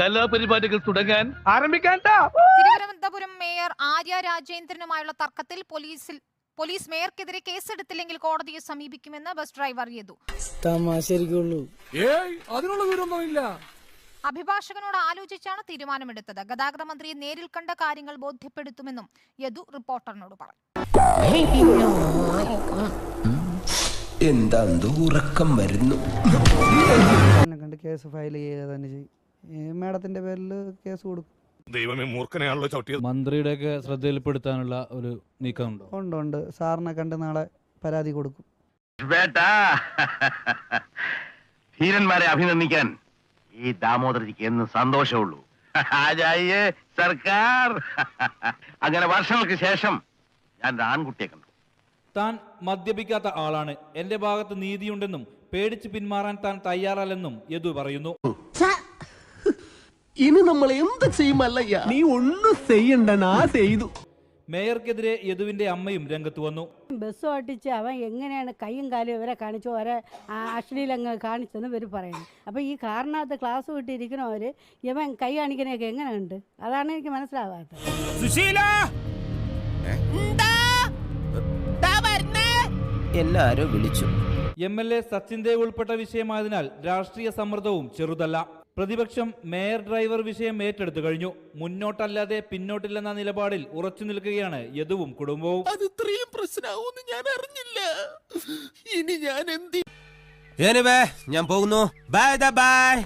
കലാപരിപാടികൾ തുടങ്ങാൻ ആരംഭിക്കാൻ തിരുവനന്തപുരം മേയർ ആര്യ രാജേന്ദ്രനുമായുള്ള തർക്കത്തിൽ പോലീസിൽ പോലീസ് മേയർക്കെതിരെ കേസെടുത്തില്ലെങ്കിൽ കോടതിയെ സമീപിക്കുമെന്ന് ബസ് ഡ്രൈവർ യദു. തമാശരിക്കുള്ളൂ ഏയ് അതിനുള്ള വിവരമൊന്നുമില്ല അഭിഭാഷകനോട് ആലോചിച്ചാണ് തീരുമാനമെടുത്തത്. ഗതാഗത മന്ത്രിയെ നേരിൽ കണ്ട കാര്യങ്ങൾ ബോധ്യപ്പെടുത്തുമെന്നും യദു റിപ്പോർട്ടറിനോട് പറഞ്ഞു. എന്താ ഉറക്കം വരുന്നു. കേസ് ഫയൽ ചെയ്യുക തന്നെ ചെയ്യും. മേഡത്തിന്റെ പേരിൽ കേസ് കൊടുക്കും. ദൈവമേ മൂർഖനെയാണല്ലോ ചവിട്ടിയത്. മന്ത്രിയുടെയൊക്കെ ശ്രദ്ധയിൽപ്പെടുത്താനുള്ള ഒരു നീക്കമുണ്ടോ? ഉണ്ട് ഉണ്ട്. സാറിനെ കണ്ട് നാളെ പരാതി കൊടുക്കും. ബേട്ടാ ധീരന്മാരെ അഭിനന്ദിക്കാൻ ഈ ദാമോദരജിക്ക് എന്ന് സന്തോഷമുള്ളൂ. ആജായേ സർക്കാർ. അങ്ങനെ വർഷങ്ങൾക്ക് ശേഷം ഞാൻ ഒരു ആൺകുട്ടിയെ കണ്ടു. താൻ മദ്യപിക്കാത്ത ആളാണ്. എന്റെ ഭാഗത്ത് നീതിയുണ്ടെന്നും പേടിച്ച് പിന്മാറാൻ താൻ തയ്യാറല്ലെന്നും യദു പറയുന്നു. ഇനി നമ്മൾ എന്ത് ചെയ്യുമല്ലയ്യ? നീ ഒന്നും ചെയ്യണ്ട നാ ചെയ്തു. മേയർക്കെതിരെ യദുവിന്റെ അമ്മയും രംഗത്ത് വന്നു. ബസ് ഓട്ടിച്ച് അവൻ എങ്ങനെയാണ് കൈയും കാലും ഇവരെ കാണിച്ചു ഓരോ അശ്ലീലങ്ങൾ കാണിച്ചെന്ന് ഇവർ പറയുന്നു. അപ്പോൾ ഈ കാറിനകത്ത് ക്ലാസ് വിട്ടിരിക്കണവർ ഇവൻ കൈ കാണിക്കണയൊക്കെ എങ്ങനെയുണ്ട്? അതാണ് എനിക്ക് മനസ്സിലാവാത്തത്. എല്ലാരും വിളിച്ചു. M L A Sachin Dev ഉൾപ്പെട്ട വിഷയമായതിനാൽ രാഷ്ട്രീയ സമ്മർദ്ദവും ചെറുതല്ല. പ്രതിപക്ഷം മേയർ ഡ്രൈവർ വിഷയം ഏറ്റെടുത്തു കഴിഞ്ഞു. മുന്നോട്ടല്ലാതെ പിന്നോട്ടില്ലെന്ന നിലപാടിൽ ഉറച്ചു നിൽക്കുകയാണ് യദുവും കുടുംബവും. അത് ഇത്രയും ഞാൻ അറിഞ്ഞില്ല. ഇനി ഞാൻ എന്ത് ഞാൻ പോകുന്നു. Bye bye